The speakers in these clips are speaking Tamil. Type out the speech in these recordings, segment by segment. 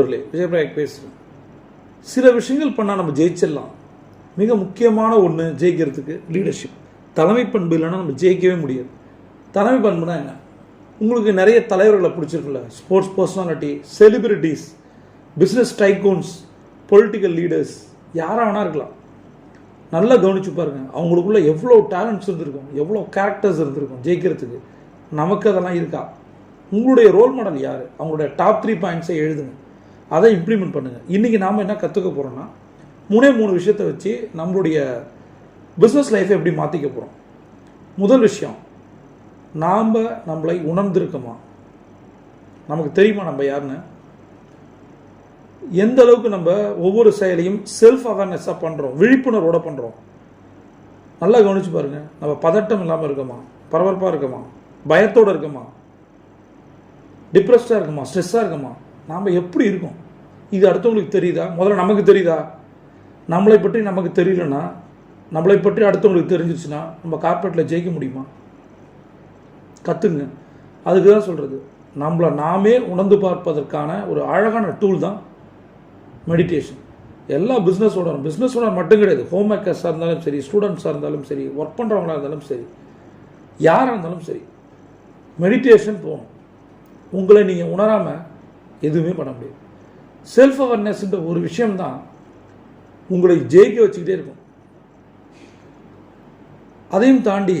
நண்பர்களே விஜயபிராயக் பேசுகிறேன் சில விஷயங்கள் பண்ணால் நம்ம ஜெயிச்சிடலாம். மிக முக்கியமான ஒன்று ஜெயிக்கிறதுக்கு லீடர்ஷிப் தலைமை பண்பு இல்லைன்னா நம்ம ஜெயிக்கவே முடியாது. தலைமை பண்புனா என்ன? உங்களுக்கு நிறைய தலைவர்களை பிடிச்சிருக்குல்ல. Sports personality celebrities business tycoons political leaders யாராக வேணா இருக்கலாம். நல்லா கவனிச்சு பாருங்க. அவங்களுக்குள்ள எவ்வளோ டேலண்ட்ஸ் இருந்திருக்கும் எவ்வளோ கேரக்டர்ஸ் இருந்திருக்கும் ஜெயிக்கிறதுக்கு. நமக்கு அதெல்லாம் இருக்கா? உங்களுடைய ரோல் மாடல் யார்? அவங்களுடைய டாப் த்ரீ பாயிண்ட்ஸை எழுதுங்க. அதை இம்ப்ளிமெண்ட் பண்ணுங்கள் இன்றைக்கி நாம் என்ன கற்றுக்க போகிறோன்னா மூணே மூணு விஷயத்தை வச்சு நம்மளுடைய பிஸ்னஸ் லைஃப்பை எப்படி மாற்றிக்க போகிறோம் முதல் விஷயம் நாம் நம்மளை உணர்ந்திருக்கோமா? நமக்கு தெரியுமா நம்ம யாருன்னு? எந்த அளவுக்கு நம்ம ஒவ்வொரு செயலையும் செல்ஃப் அவேர்னஸாக பண்ணுறோம் விழிப்புணர்வோட பண்ணுறோம் நல்லா கவனிச்சு பாருங்கள் நம்ம பதட்டம் இல்லாமல் இருக்கோமா? பரபரப்பாக இருக்கோமா? பயத்தோடு இருக்கோமா? டிப்ரெஸ்டாக இருக்குமா? ஸ்ட்ரெஸ்ஸாக இருக்குமா? நாம் எப்படி இருக்கோம்? இது அடுத்தவங்களுக்கு தெரியுதா? முதல்ல நமக்கு தெரியுதா? நம்மளை பற்றி நமக்கு தெரியலனா நம்மளை பற்றி அடுத்தவங்களுக்கு தெரிஞ்சிச்சுன்னா நம்ம கார்பரேட்டில் ஜெயிக்க முடியுமா? கற்றுங்க அதுக்கு தான் சொல்கிறது நம்மளை நாமே உணர்ந்து பார்ப்பதற்கான ஒரு அழகான டூல் தான் மெடிடேஷன் எல்லா பிஸ்னஸ் ஓனர் பிஸ்னஸ் ஓனர் மட்டும் கிடையாது. ஹோம் மேக்கர்ஸாக இருந்தாலும் சரி ஸ்டூடெண்ட்ஸாக இருந்தாலும் சரி ஒர்க் பண்ணுறவங்களா இருந்தாலும் சரி யாராக இருந்தாலும் சரி மெடிடேஷன் போகணும். உங்களை நீங்கள் உணராமல் எதுவுமே பண்ண முடியாது. செல்ஃப் அவேர்னஸ்ன்ற ஒரு விஷயம்தான் உங்களை ஜெயிக்க வச்சுக்கிட்டே இருக்கும். அதையும் தாண்டி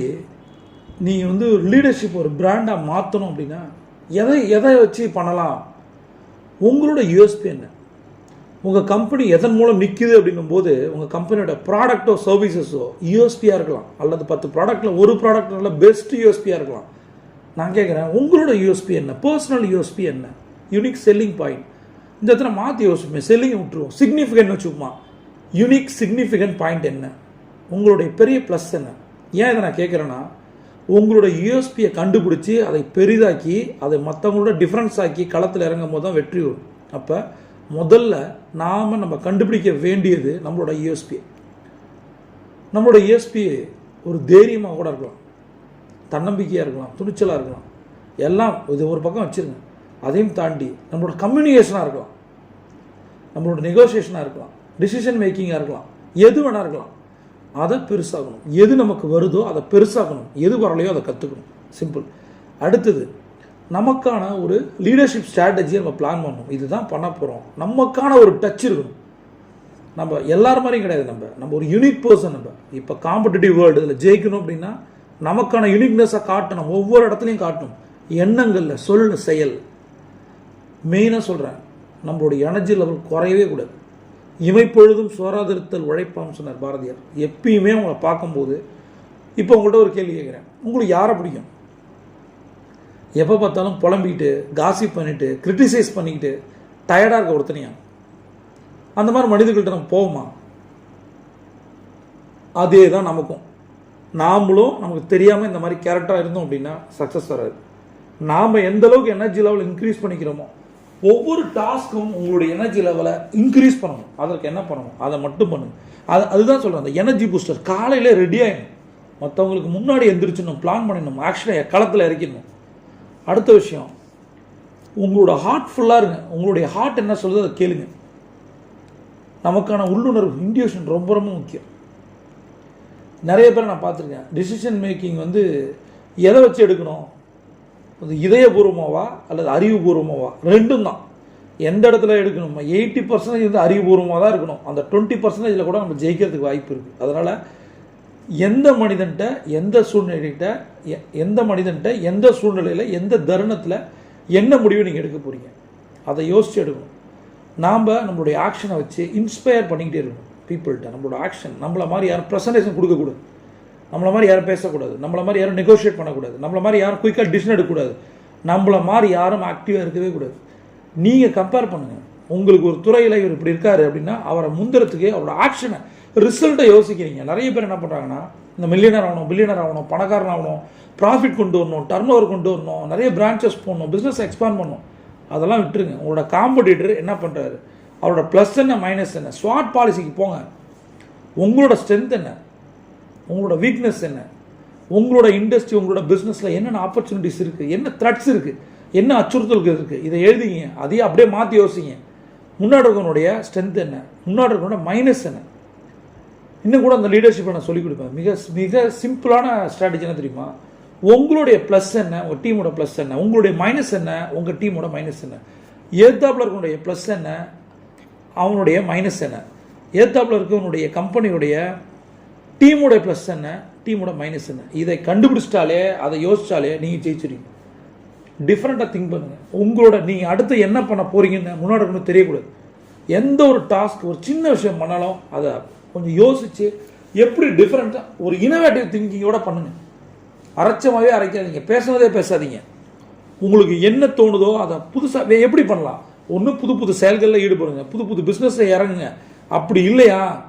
நீங்கள் வந்து ஒரு லீடர்ஷிப் ஒரு பிராண்டாக மாற்றணும் அப்படின்னா எதை எதை வச்சு பண்ணலாம்? உங்களோட யூஎஸ்பி என்ன? உங்கள் கம்பெனி எதன் மூலம் நிற்கிது அப்படிங்கும்போது உங்கள் கம்பெனியோட ப்ராடக்ட்டோ சர்வீசஸோ யூஎஸ்பியாக இருக்கலாம். அல்லது பத்து ப்ராடக்ட்டில் ஒரு ப்ராடக்ட் நல்ல பெஸ்ட் யூஎஸ்பியாக இருக்கலாம். நான் கேட்குறேன் உங்களோட யூஎஸ்பி என்ன? பர்சனல் யூஎஸ்பி என்ன? யூனிக் செல்லிங் பாயிண்ட் இந்த இடத்துல மாற்றி யோசிப்போம் செல்லிங் விட்டுருவோம். சிக்னிஃபிகன்ட் வச்சுக்குமா. யூனிக் சிக்னிஃபிகன்ட் பாயிண்ட் என்ன? உங்களுடைய பெரிய ப்ளஸ் என்ன? ஏன் இதை நான் கேட்குறேன்னா உங்களோட யூஎஸ்பியை கண்டுபிடிச்சி அதை பெரிதாக்கி அதை மற்றவங்களோட டிஃப்ரென்ஸ் ஆக்கி களத்தில் இறங்கும் போது தான் வெற்றி வரும். அப்போ முதல்ல நாம் நம்ம கண்டுபிடிக்க வேண்டியது நம்மளோட யூஎஸ்பி நம்மளோட யூஎஸ்பி ஒரு தைரியமாக கூட இருக்கலாம். தன்னம்பிக்கையாக இருக்கலாம். துணிச்சலாக இருக்கலாம். எல்லாம் இது ஒரு பக்கம் வச்சுருங்க. அதையும் தாண்டி நம்மளோட கம்யூனிகேஷனாக இருக்கலாம். நம்மளோட நெகோசியேஷனாக இருக்கலாம். டிசிஷன் மேக்கிங்காக இருக்கலாம். எது வேணா இருக்கலாம். அதை பெருசாகணும். எது நமக்கு வருதோ அதை பெருசாகணும். எது வரலையோ அதை கற்றுக்கணும் சிம்பிள் அடுத்தது நமக்கான ஒரு லீடர்ஷிப் ஸ்ட்ராட்டஜியை நம்ம பிளான் பண்ணணும். இதுதான் பண்ண போகிறோம் நமக்கான ஒரு டச் இருக்கணும். நம்ம எல்லார் மாதிரியும் கிடையாது நம்ம. நம்ம ஒரு யூனிக் பர்சன் நம்ம. இப்போ காம்படிட்டிவ் வேர்ல்டு இதில் ஜெயிக்கணும் அப்படின்னா நமக்கான யூனிக்னஸாக காட்டணும். ஒவ்வொரு இடத்துலையும் காட்டணும். எண்ணங்களில் சொல் செயல். மெயினாக சொல்கிறேன் நம்மளுடைய எனர்ஜி லெவல் குறையவே கூடாது. இமைப்பொழுதும் சோராதிருத்தல் உழைப்பான்னு சொன்னார் பாரதியார். எப்பயுமே உங்களை பார்க்கும்போது இப்போ உங்கள்கிட்ட ஒரு கேள்வி கேட்குறேன். உங்களுக்கு யாரை பிடிக்கும்? எப்போ பார்த்தாலும் புலம்பிக்கிட்டு காசிப் பண்ணிட்டு கிரிட்டிசைஸ் பண்ணிக்கிட்டு டயர்டாக இருக்க ஒருத்தனையா அந்த மாதிரி மனிதர்கள்ட்ட நம்ம போவோமா? அதே தான் நமக்கும். நாமளும் நமக்கு தெரியாமல் இந்த மாதிரி கேரக்டராக இருந்தோம் அப்படின்னா சக்ஸஸ் வராது. நாம் எந்த அளவுக்கு எனர்ஜி லெவல் இன்க்ரீஸ் பண்ணிக்கிறோமோ ஒவ்வொரு டாஸ்க்கும் உங்களுடைய எனர்ஜி லெவலை இன்க்ரீஸ் பண்ணணும். அதற்கு என்ன பண்ணணும்? அதை மட்டும் பண்ணுங்க. அது அதுதான் சொல்கிறேன் அந்த எனர்ஜி பூஸ்டர் காலையில் ரெடி ஆகிடும் மற்றவங்களுக்கு முன்னாடி எந்திரிச்சிடணும் பிளான் பண்ணிடணும். ஆக்சுவலாக களத்தில் இறக்கிடணும். அடுத்த விஷயம் உங்களோட ஹார்ட் ஃபுல்லாக இருங்க. உங்களுடைய ஹார்ட் என்ன சொல்லுது அதை கேளுங்க. நமக்கான உள்ளுணர்வு இன்டியூஷன் ரொம்ப ரொம்ப முக்கியம். நிறைய பேர் நான் பார்த்துருக்கேன். டிசிஷன் மேக்கிங் வந்து எதை வச்சு எடுக்கணும்? இதயபூர்வமாவா அல்லது அறிவுபூர்வமாவா? ரெண்டும் தான் எந்த இடத்துல எடுக்கணும்? எயிட்டி பர்சன்டேஜ் வந்து அறிவுபூர்வமாக தான் இருக்கணும். அந்த டுவெண்ட்டி பர்சன்டேஜில் கூட நம்ம ஜெயிக்கிறதுக்கு வாய்ப்பு இருக்குது அதனால் எந்த மனிதன்கிட்ட எந்த சூழ்நிலைகிட்ட எ- எந்த மனிதன்கிட்ட எந்த சூழ்நிலையில் எந்த தருணத்தில் என்ன முடிவு நீங்கள் எடுக்க போகிறீங்க அதை யோசிச்சு எடுக்கணும். நாம் நம்மளுடைய ஆக்ஷனை வச்சு இன்ஸ்பயர் பண்ணிக்கிட்டே இருக்கணும். பீப்புள்கிட்ட நம்மளோட ஆக்ஷன் நம்மள மாதிரி யாரும் ப்ரெசன்டேஷன் கொடுக்கக்கூடாது நம்மளை மாதிரி யாரும் பேசக்கூடாது. நம்மளை மாதிரி யாரும் நெகோஷியேட் பண்ணக்கூடாது. நம்மள மாதிரி யாரும் குயிக்காக டிசிஷன் எடுக்கக்கூடாது. நம்மள மாதிரி யாரும் ஆக்டிவாக இருக்கவே கூடாது. நீங்கள் கம்பேர் பண்ணுங்கள் உங்களுக்கு ஒரு துறையில் இவர் இப்படி இருக்காரு அப்படின்னா அவரை முந்திரத்துக்கு அவரோட ஆக்ஷனை ரிசல்ட்டை யோசிக்கிறீங்க. நிறைய பேர் என்ன பண்ணுறாங்கன்னா இந்த மில்லியனர் ஆகணும் பில்லியனர் ஆகணும் பணக்காரன் ஆகணும் ப்ராஃபிட் கொண்டு வரணும் டர்ன் ஓவர் கொண்டு வரணும் நிறைய பிரான்ச்சஸ் போடணும் பிஸ்னஸ் எக்ஸ்பேண்ட் பண்ணணும். அதெல்லாம் விட்டுருங்க. உங்களோட காம்படிட்டர் என்ன பண்ணுறாரு அவரோட ப்ளஸ் என்ன மைனஸ் என்ன? ஸ்வாட் பாலிசிக்கு போங்க. உங்களோட ஸ்ட்ரென்த் என்ன? உங்களோட வீக்னஸ் என்ன? உங்களோட இண்டஸ்ட்ரி உங்களோட பிஸ்னஸில் என்னென்ன ஆப்பர்ச்சுனிட்டிஸ் இருக்குது என்ன த்ரெட்ஸ் இருக்குது என்ன அச்சுறுத்தல்கள் இருக்குது இதை எழுதிங்க. அதையே அப்படியே மாற்றி யோசிங்க. முன்னாடி இருக்கவனுடைய ஸ்ட்ரென்த் என்ன? முன்னாடி இருக்கவனோட மைனஸ் என்ன? இன்னும் கூட அந்த லீடர்ஷிப்பை நான் சொல்லிக் கொடுப்பேன். மிக மிக சிம்பிளான ஸ்ட்ராட்டஜி என்ன தெரியுமா? உங்களுடைய ப்ளஸ் என்ன? உங்கள் டீமோட ப்ளஸ் என்ன? உங்களுடைய மைனஸ் என்ன? உங்கள் டீமோட மைனஸ் என்ன? ஏத்தாப்பில் இருக்கவனுடைய ப்ளஸ் என்ன? அவனுடைய மைனஸ் என்ன? ஏத்தாப்பில் இருக்கவனுடைய கம்பெனியுடைய டீமோட ப்ளஸ் என்ன? டீமோட மைனஸ் என்ன? இதை கண்டுபிடிச்சிட்டாலே அதை யோசிச்சாலே நீங்கள் ஜெயிச்சிருவீங்க. டிஃப்ரெண்ட்டாக திங்க் பண்ணுங்கள் உங்களோட நீங்கள் அடுத்து என்ன பண்ண போகிறீங்கன்னு முன்னாடி இருக்கணும் தெரியக்கூடாது. எந்த ஒரு டாஸ்க் ஒரு சின்ன விஷயம் பண்ணாலும் அதை கொஞ்சம் யோசித்து எப்படி டிஃப்ரெண்ட்டாக ஒரு இனோவேட்டிவ் திங்கிங்கோட பண்ணுங்க. அரைச்சமாகவே அரைக்காதீங்க. பேசுனதே பேசாதீங்க. உங்களுக்கு என்ன தோணுதோ அதை புதுசாக எப்படி பண்ணலாம்? ஒன்று புது புது செயல்களில் ஈடுபடுங்க. புது புது பிஸ்னஸில் இறங்குங்க. அப்படி இல்லையா?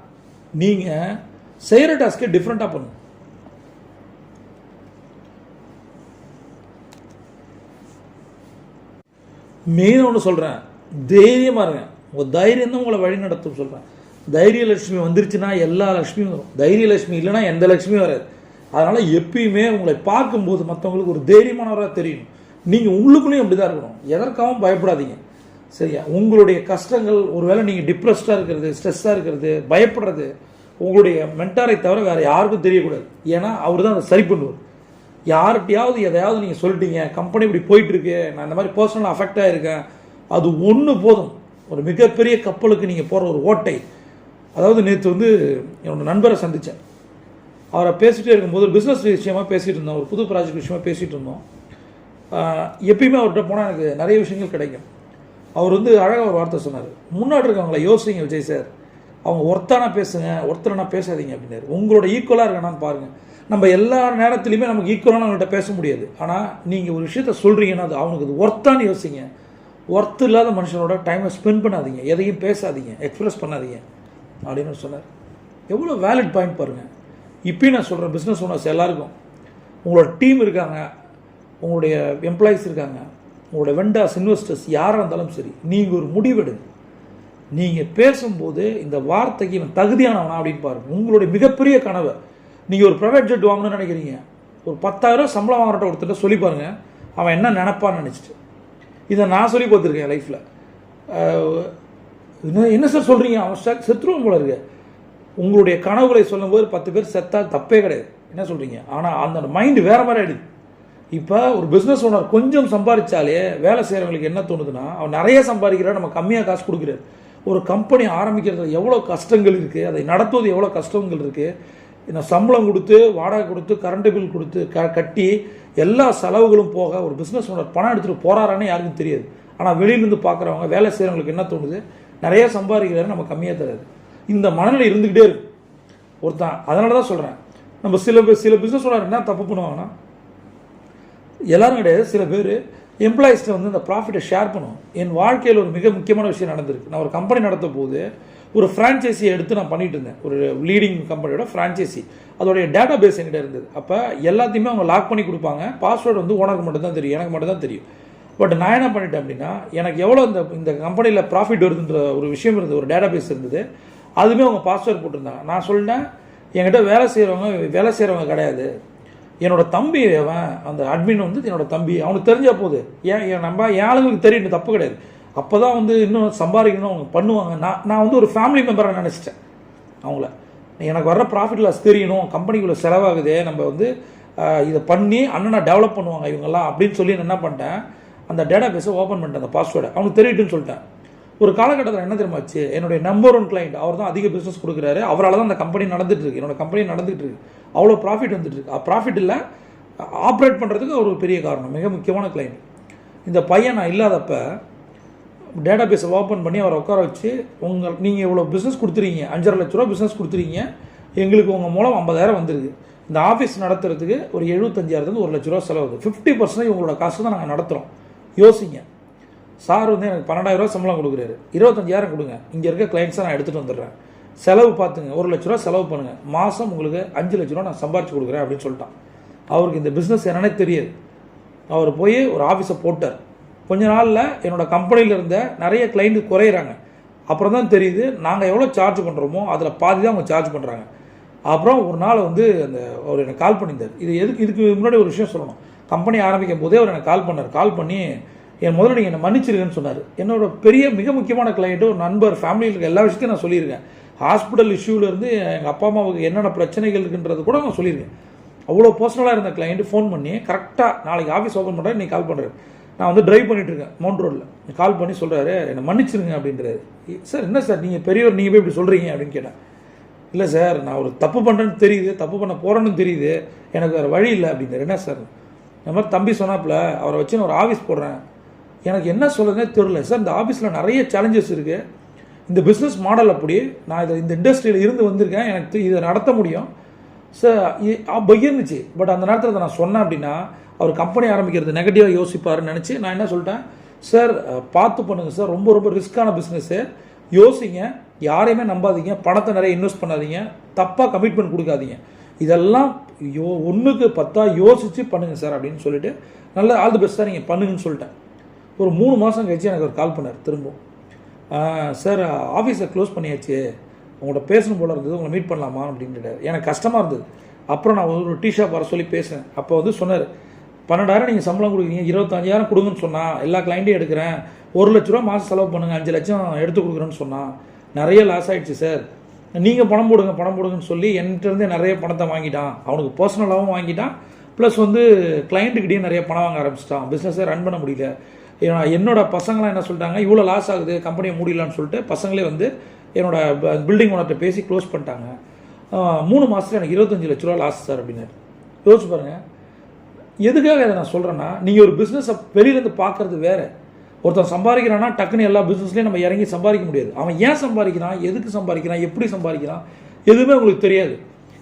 நீங்கள் செய்கிற டாஸ்க்கே டிஃப்ரெண்ட்டாக பண்ணும். மெயினாக ஒன்று சொல்கிறேன் தைரியமாக இருங்க. உங்கள் தைரியம் தான் உங்களை வழி நடத்தும் சொல்கிறேன் தைரிய லட்சுமி வந்துருச்சுன்னா எல்லா லட்சுமியும் வரும். தைரிய லட்சுமி இல்லைன்னா எந்த லட்சுமியும் வராது. அதனால் எப்பயுமே உங்களை பார்க்கும்போது மற்றவங்களுக்கு ஒரு தைரியமானவராக தெரியும். நீங்கள் உள்ளுக்குள்ளேயும் அப்படி தான் இருக்கணும். எதற்காகவும் பயப்படாதீங்க. சரியா? உங்களுடைய கஷ்டங்கள் ஒருவேளை நீங்கள் டிப்ரெஸ்டாக இருக்கிறது ஸ்ட்ரெஸ்ஸாக இருக்கிறது பயப்படுறது உங்களுடைய மென்டாரை தவிர வேறு யாருக்கும் தெரியக்கூடாது. ஏன்னா அவர் தான் அதை சரி பண்ணுவார். யார்கிட்டையாவது எதையாவது நீங்கள் சொல்லிட்டீங்க கம்பெனி இப்படி போயிட்டுருக்கு நான் இந்த மாதிரி பர்சனல் அஃபெக்ட் ஆகிருக்கேன் அது ஒன்று போதும். ஒரு மிகப்பெரிய கப்பலுக்கு நீங்கள் போகிற ஒரு ஓட்டை. அதாவது நேற்று வந்து என்னோடய நண்பரை சந்தித்தேன் அவரை பேசிகிட்டே இருக்கும்போது ஒரு பிஸ்னஸ் விஷயமா பேசிகிட்டு இருந்தோம். ஒரு புது ப்ராஜெக்ட் விஷயமாக பேசிகிட்டு இருந்தோம். எப்பயுமே அவர்கிட்ட போனால் எனக்கு நிறைய விஷயங்கள் கிடைக்கும். அவர் வந்து அழகாக ஒரு வார்த்தை சொன்னார். முன்னாடி இருக்கவங்கள யோசிங்க விஜய் சார் அவங்க ஒருத்தானா பேசுங்க ஒருத்தரனா பேசாதீங்க அப்படின்னாரு. உங்களோட ஈக்குவலாக இருக்கானான்னு பாருங்கள் நம்ம எல்லா நேரத்துலையுமே நமக்கு ஈக்குவலான அவங்கள்ட்ட பேச முடியாது. ஆனால் நீங்கள் ஒரு விஷயத்த சொல்கிறீங்கன்னா அது அவனுக்கு அது ஒர்த்தான்னு யோசிங்க. ஒர்த்து இல்லாத மனுஷனோட டைமை ஸ்பெண்ட் பண்ணாதீங்க. எதையும் பேசாதீங்க. எக்ஸ்பிரஸ் பண்ணாதீங்க. அப்படின்னு சொன்னார். எவ்வளோ வேலிட் பாயிண்ட் பாருங்கள் இப்பயும் நான் சொல்கிறேன் பிஸ்னஸ் ஓனர்ஸ் எல்லாருக்கும். உங்களோட டீம் இருக்காங்க. உங்களுடைய எம்ப்ளாயீஸ் இருக்காங்க. உங்களோட வெண்டாஸ் இன்வெஸ்டர்ஸ் யாராக இருந்தாலும் சரி நீங்கள் ஒரு முடிவெடுங்க. நீங்கள் பேசும்போது இந்த வார்த்தைக்கு இவன் தகுதியானவனா அப்படின்னு பாருங்க. உங்களுடைய மிகப்பெரிய கனவை. நீங்கள் ஒரு ப்ரைவேட் ஜெட் வாங்கணும்னு நினைக்கிறீங்க. ஒரு பத்தாயிரம் சம்பளம் வாங்குறட்ட ஒருத்தர் சொல்லி பாருங்க. அவன் என்ன நினப்பான்னு நினச்சிட்டு. இதை நான் சொல்லி பார்த்துருக்கேன் லைஃப்பில் என்ன சார் சொல்கிறீங்க அவன் செ- போல இருக்கு. உங்களுடைய கனவுகளை சொல்லும்போது பத்து பேர் செத்தால் தப்பே கிடையாது. என்ன சொல்கிறீங்க ஆனால் அந்த மைண்டு வேறு மாதிரி ஆகிடுது இப்போ ஒரு பிஸ்னஸ் ஓனர் கொஞ்சம் சம்பாதிச்சாலே வேலை செய்கிறவங்களுக்கு என்ன தோணுதுன்னா அவன் நிறைய சம்பாதிக்கிறான் நம்ம கம்மியாக காசு கொடுக்குறாரு. ஒரு கம்பெனி ஆரம்பிக்கிறது எவ்வளோ கஷ்டங்கள் இருக்குது அதை நடத்துவது எவ்வளோ கஷ்டங்கள் இருக்குது என்ன சம்பளம் கொடுத்து வாடகை கொடுத்து கரண்ட் பில் கொடுத்து க கட்டி எல்லா செலவுகளும் போக ஒரு பிஸ்னஸ் ஓனர் பணம் எடுத்துகிட்டு போகிறாரான்னு யாருக்கும் தெரியாது. ஆனால் வெளியிலேருந்து பார்க்குறவங்க வேலை செய்கிறவங்களுக்கு என்ன தோணுது? நிறைய சம்பாதிக்கிறாரு நம்ம கம்மியாக தராது. இந்த மனநிலை இருந்துக்கிட்டே இருக்கு. ஒருத்தன் அதனால தான் சொல்கிறேன் நம்ம சில பேர் சில பிஸ்னஸ் ஓனர் என்ன தப்பு பண்ணுவாங்கன்னா எல்லாரும் கிடையாது சில பேர் எம்ப்ளாயிஸ்ட்டு வந்து இந்த ப்ராஃபிட்டை ஷேர் பண்ணும் என் வாழ்க்கையில் ஒரு மிக முக்கியமான விஷயம் நடந்திருக்கு. நான் ஒரு கம்பெனி நடத்த போது ஒரு ஃப்ரான்ச்சைஸியை எடுத்து நான் பண்ணிட்டு இருந்தேன். ஒரு லீடிங் கம்பெனியோட ஃப்ரான்ச்சைசி அதோடைய டேட்டா பேஸ் என்கிட்ட இருந்தது. அப்போ எல்லாத்தையுமே அவங்க லாக் பண்ணி கொடுப்பாங்க. பாஸ்வேர்டு வந்து ஓனருக்கு மட்டும்தான் தெரியும். எனக்கு மட்டும்தான் தெரியும். பட் நான் என்ன பண்ணிட்டேன் அப்படின்னா எனக்கு எவ்வளோ இந்த இந்த கம்பெனியில் ப்ராஃபிட் வருதுன்ற ஒரு விஷயம் இருந்தது. ஒரு டேட்டா பேஸ் இருந்தது. அதுவுமே அவங்க பாஸ்வேர்டு போட்டிருந்தாங்க. நான் சொல்லிட்டேன் என்கிட்ட வேலை செய்கிறவங்க வேலை செய்கிறவங்க கிடையாது. என்னோட தம்பி அவன் அந்த அட்மின் வந்து என்னோட தம்பி. அவனுக்கு தெரிஞ்சா போகுது ஏன் என் நம்ம என் ஆளுங்களுக்கு தெரியும் தப்பு கிடையாது. அப்போ தான் வந்து இன்னும் சம்பாதிக்கணும் அவங்க பண்ணுவாங்க. நான் நான் வந்து ஒரு ஃபேமிலி மெம்பரை நினச்சிட்டேன் அவங்கள. எனக்கு வர்ற ப்ராஃபிட் லாஸ் தெரியணும் கம்பெனிக்குள்ளே செலவாகுது நம்ம வந்து இதை பண்ணி அண்ணனை டெவலப் பண்ணுவாங்க இவங்கெல்லாம் அப்படின்னு சொல்லி நான் என்ன பண்ணிட்டேன் அந்த டேட்டா பேஸை ஓப்பன் பண்ணிட்டேன் அந்த பாஸ்வேர்டை அவனுக்கு தெரியட்டுன்னு சொல்லிட்டேன். ஒரு காலகட்டத்தில் என்ன தெரியுமாச்சு என்னுடைய நம்பர் ஒன் கிளைண்ட் அவர் தான் அதிக பிஸ்னஸ் கொடுக்குறாரு. அவரால் தான் அந்த கம்பெனி நடந்துட்டு இருக்கு. என்னோட கம்பெனி நடந்துட்டு இருக்கு. அவ்வளோ ப்ராஃபிட் வந்துட்டு இருக்கு. ப்ராஃபிட் இல்லை. ஆப்ரேட் பண்ணுறதுக்கு ஒரு பெரிய காரணம். மிக முக்கியமான கிளைண்ட் இந்த பையன் நான் இல்லாதப்ப டேட்டா பேஸை ஓப்பன் பண்ணி அவரை உட்கார வச்சு உங்கள் நீங்கள் இவ்வளோ பிஸ்னஸ் கொடுத்துறீங்க அஞ்சரை லட்ச ரூபா பிஸ்னஸ் கொடுத்துறீங்க எங்களுக்கு உங்கள் மூலம் ஐம்பதாயிரம் வந்துருக்கு. இந்த ஆஃபீஸ் நடத்துறதுக்கு ஒரு எழுபத்தஞ்சாயிரத்துலேருந்து ஒரு லட்ச ரூபா செலவுது ஃபிஃப்டி பர்சன்டேஜ் உங்களோட காசு தான் நாங்கள் நடத்துகிறோம் யோசிங்க. சார் வந்து எனக்கு பன்னெண்டாயிரம் சம்பளம் கொடுக்குறாரு. இருபத்தஞ்சாயிரம் கொடுங்க. இங்கே இருக்க கிளைண்ட்ஸை நான் எடுத்துகிட்டு வந்துடுறேன். செலவு பார்த்துங்க. ஒரு லட்ச ரூபா செலவு பண்ணுங்கள் மாதம் உங்களுக்கு அஞ்சு லட்ச ரூபா நான் சம்பாரிச்சு கொடுக்குறேன் அப்படின்னு சொல்லிட்டான். அவருக்கு இந்த பிஸ்னஸ் என்னன்னே தெரியாது. அவர் போய் ஒரு ஆஃபீஸை போட்டார். கொஞ்ச நாளில் என்னோட கம்பெனியில் இருந்த நிறைய கிளைண்ட்டு குறையிறாங்க. அப்புறம் தான் தெரியுது நாங்கள் எவ்வளோ சார்ஜ் பண்ணுறோமோ அதில் பாதி தான் அவங்க சார்ஜ் பண்ணுறாங்க அப்புறம் ஒரு நாள் வந்து அந்த அவர் எனக்கு கால் பண்ணியிருந்தார். இது எதுக்கு இதுக்கு முன்னாடி ஒரு விஷயம் சொல்லணும். கம்பெனி ஆரம்பிக்கும் போதே அவர் எனக்கு கால் பண்ணார். கால் பண்ணி என் முதல்ல நீங்கள் என்னை மன்னிச்சிருக்கேன்னு சொன்னார். என்னோட பெரிய மிக முக்கியமான கிளையண்ட்டு ஒரு நண்பர் ஃபேமிலியில் இருக்க எல்லா விஷயத்தையும் நான் சொல்லியிருக்கேன். ஹாஸ்பிட்டல் இஷ்யூலேருந்து எங்கள் அப்பா அம்மாவுக்கு என்னென்ன பிரச்சனைகள் இருக்குன்றது கூட நான் சொல்லியிருக்கேன். அவ்வளோ பர்சனலாக இருந்த கிளைண்ட் ஃபோன் பண்ணி கரெக்டாக நாளைக்கு ஆஃபீஸ் ஓப்பன் பண்ணுறேன் நீ கால் பண்ணுறேன் நான் வந்து ட்ரைவ் பண்ணிட்டு இருக்கேன் மவுண்ட் ரோட்டில் கால் பண்ணி சொல்கிறாரு என்னை மன்னிச்சிருங்க அப்படின்றாரு. சார் என்ன சார் நீங்கள் பெரியவர் நீங்கள் போய் இப்படி சொல்கிறீங்க அப்படின்னு கேட்டேன். இல்லை சார் நான் ஒரு தப்பு பண்ணுறேன்னு தெரியுது தப்பு பண்ண போகிறேன்னு தெரியுது எனக்கு வேறு வழி இல்லை அப்படிங்கிறார் என்ன சார் இந்த மாதிரி தம்பி சொன்னாப்புல அவரை வச்சு நான் ஒரு ஆஃபீஸ் போடுறேன். எனக்கு என்ன சொல்லுறதுனே தெரியல. சார் இந்த ஆஃபீஸில் நிறைய சேலஞ்சஸ் இருக்குது இந்த பிஸ்னஸ் மாடல் அப்படி நான் இதை இந்த இண்டஸ்ட்ரியில் இருந்து வந்திருக்கேன். எனக்கு இதை நடத்த முடியும். சார் பகிர்ந்துச்சு பட் அந்த நேரத்தில் அதை நான் சொன்னேன் அப்படின்னா அவர் கம்பெனி ஆரம்பிக்கிறது நெகட்டிவாக யோசிப்பாருன்னு நினச்சி நான் என்ன சொல்லிட்டேன்? சார் பார்த்து பண்ணுங்கள் சார் ரொம்ப ரொம்ப ரிஸ்க்கான பிஸ்னஸ்ஸு யோசிங்க. யாரையுமே நம்பாதீங்க. பணத்தை நிறைய இன்வெஸ்ட் பண்ணாதீங்க. தப்பாக கமிட்மெண்ட் கொடுக்காதீங்க. இதெல்லாம் யோ ஒன்றுக்கு பத்தா யோசித்து பண்ணுங்கள் சார் அப்படின்னு சொல்லிட்டு நல்ல ஆல் தி பெஸ்ட்டாக நீங்கள் பண்ணுங்கன்னு சொல்லிட்டேன். ஒரு மூணு மாதம் கழிச்சு எனக்கு ஒரு கால் பண்ணார் திரும்பவும். சார் ஆஃபீஸை க்ளோஸ் பண்ணியாச்சு. உங்கள்கிட்ட பேசணும் போல இருந்தது. உங்களை மீட் பண்ணலாமா? அப்படின்ட்டு எனக்கு கஷ்டமாக இருந்தது. அப்புறம் நான் ஒரு டீ ஷாப் வர சொல்லி பேசினேன். அப்போ வந்து சொன்னார் பன்னெண்டாயிரம் நீங்கள் சம்பளம் கொடுக்குறீங்க. இருபத்தஞ்சாயிரம் கொடுங்கன்னு சொன்னால் எல்லா கிளைண்ட்டையும் எடுக்கிறேன். ஒரு லட்ச ரூபா மாதம் செலவு பண்ணுங்கள் அஞ்சு லட்சம் எடுத்து கொடுக்குறேன்னு சொன்னான் நிறைய லாஸ் ஆகிடுச்சு சார் நீங்கள் பணம் போடுங்க பணம் போடுங்கன்னு சொல்லி என்கிட்டருந்தே நிறைய பணத்தை வாங்கிட்டான். அவனுக்கு பர்சனலாகவும் வாங்கிட்டான். ப்ளஸ் வந்து கிளைண்ட்டுக்கிட்டேயும் நிறைய பணம் வாங்க ஆரம்பிச்சிட்டான். பிஸ்னஸை ரன் பண்ண முடியல. என்னோட பசங்களாம் என்ன சொல்லிட்டாங்க இவ்வளோ லாஸ் ஆகுது கம்பெனியை மூடிடலான்னு சொல்லிட்டு பசங்களே வந்து என்னோட பில்டிங் ஓனர்கிட்ட பேசி க்ளோஸ் பண்ணிட்டாங்க. மூணு மாதத்துல எனக்கு இருபத்தஞ்சு லட்ச ரூபா லாஸ் சார் அப்படின்னாரு யோசிச்சு பாருங்கள் எதுக்காக இதை நான் சொல்கிறேன்னா நீங்கள் ஒரு பிஸ்னஸை வெளியிலேருந்து பார்க்கறது வேறு. ஒருத்தன் சம்பாதிக்கிறான்னா டக்குன்னு எல்லா பிஸ்னஸ்லையும் நம்ம இறங்கி சம்பாதிக்க முடியாது. அவன் ஏன் சம்பாதிக்கிறான் எதுக்கு சம்பாதிக்கிறான் எப்படி சம்பாதிக்கிறான் எதுவுமே உங்களுக்கு தெரியாது.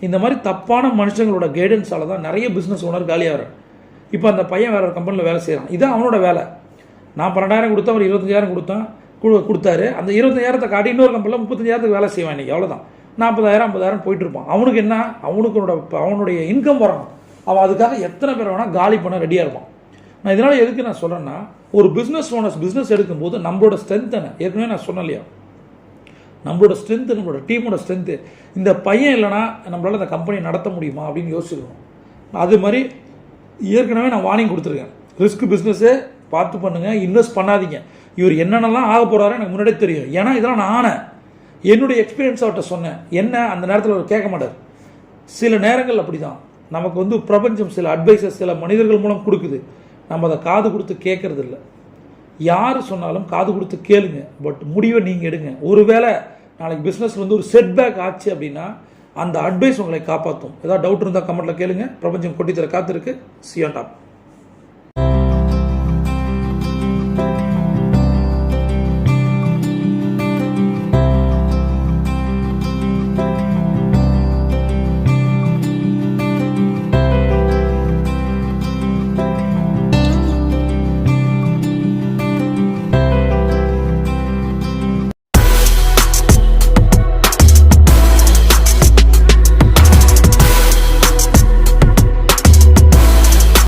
இந்த மாதிரி தப்பான மனுஷங்களோட கைடன்ஸால தான் நிறைய பிஸ்னஸ் ஓனர் காலியாகிறான் இப்போ அந்த பையன் வேறு ஒரு கம்பெனியில் வேலை செய்கிறான் இதான் அவனோட வேலை. நான் பன்னெண்டாயிரம் கொடுத்தா அவர் இருபத்தஞ்சாயிரம் கொடுத்தான் கொடுத்தாரு. அந்த இருபத்தஞ்சாயிரத்தை காட்டி இன்னொரு கம்பெனியில் முப்பத்தஞ்சாயிரத்துக்கு வேலை செய்வான் இன்றைக்கி அவ்வளோதான் நாற்பதாயிரம் ஐம்பதாயிரம் போயிட்டு இருப்பான். அவனுக்கு என்ன? அவனுக்கு அவனுடைய இன்கம் வரணும் அவன் அதுக்காக எத்தனை பேர் வேணால் காலி பண்ண ரெடியாக இருப்பான். நான் இதனால் எதுக்கு நான் சொல்கிறேன்னா ஒரு பிஸ்னஸ் ஓனர்ஸ் பிஸ்னஸ் எடுக்கும்போது நம்மளோட ஸ்ட்ரென்த் என்ன? ஏற்கனவே நான் சொன்னலையா இல்லையா? நம்மளோட ஸ்ட்ரென்த்து நம்மளோட டீமோட ஸ்ட்ரென்த்து இந்த பையன் இல்லைனா நம்மளால் அந்த கம்பெனி நடத்த முடியுமா அப்படின்னு யோசிச்சிருக்கோம் அது மாதிரி ஏற்கனவே நான் வார்னிங் கொடுத்துருக்கேன். ரிஸ்க் பிஸ்னஸே பார்த்து பண்ணுங்கள் இன்வெஸ்ட் பண்ணாதீங்க. இவர் என்னென்னலாம் ஆக போகிறாரோ எனக்கு முன்னாடியே தெரியும். ஏன்னா இதெல்லாம் நான் ஆனேன். என்னுடைய எக்ஸ்பீரியன்ஸ் அவர்கிட்ட சொன்னேன். என்ன? அந்த நேரத்தில் அவர் கேட்க மாட்டார். சில நேரங்கள் அப்படி தான் நமக்கு வந்து பிரபஞ்சம் சில அட்வைஸஸ் சில மனிதர்கள் மூலம் கொடுக்குது. நம்ம அதை காது கொடுத்து கேட்கறது இல்லை யார் சொன்னாலும் காது கொடுத்து கேளுங்க. பட் முடிவை நீங்கள் எடுங்க. ஒருவேளை நாளைக்கு பிஸ்னஸ் வந்து ஒரு செட்பேக் ஆச்சு அப்படின்னா அந்த அட்வைஸ் உங்களை காப்பாற்றும் ஏதாவது டவுட் இருந்தால் கமெண்ட்டில் கேளுங்க. பிரபஞ்சம் கொட்டித்தர காத்திருக்கு. Cyan top